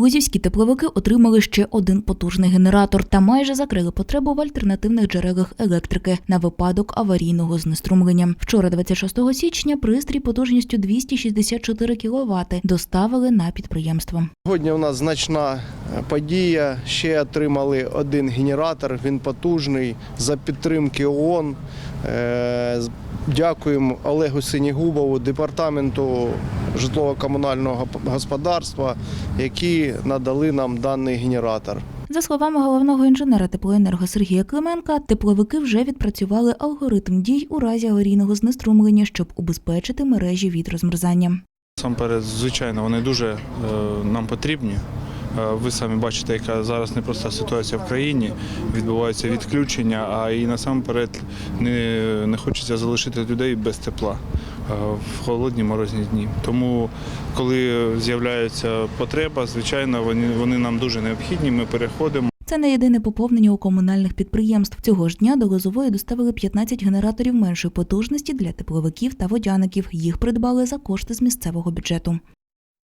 Лузівські тепловики отримали ще один потужний генератор та майже закрили потребу в альтернативних джерелах електрики на випадок аварійного знеструмлення. Вчора, 26 січня, пристрій потужністю 264 кВт доставили на підприємство. Сьогодні у нас значна е, подія. Ще отримали один генератор. Він потужний за підтримки ООН. Дякуємо Олегу Синігубову, департаменту житлово-комунального господарства, які надали нам даний генератор. За словами головного інженера теплоенерго Сергія Клименка, тепловики вже відпрацювали алгоритм дій у разі аварійного знеструмлення, щоб убезпечити мережі від розмерзання. Насамперед, звичайно, вони дуже е, нам потрібні. Е, Ви самі бачите, яка зараз непроста ситуація в країні. Відбуваються відключення, а і насамперед не, не хочеться залишити людей без тепла е, в холодні морозні дні. Тому, коли з'являється потреба, звичайно, вони, вони нам дуже необхідні. Ми переходимо. Це не єдине поповнення у комунальних підприємств. Цього ж дня до Лозової доставили 15 генераторів меншої потужності для тепловиків та водяників. Їх придбали за кошти з місцевого бюджету.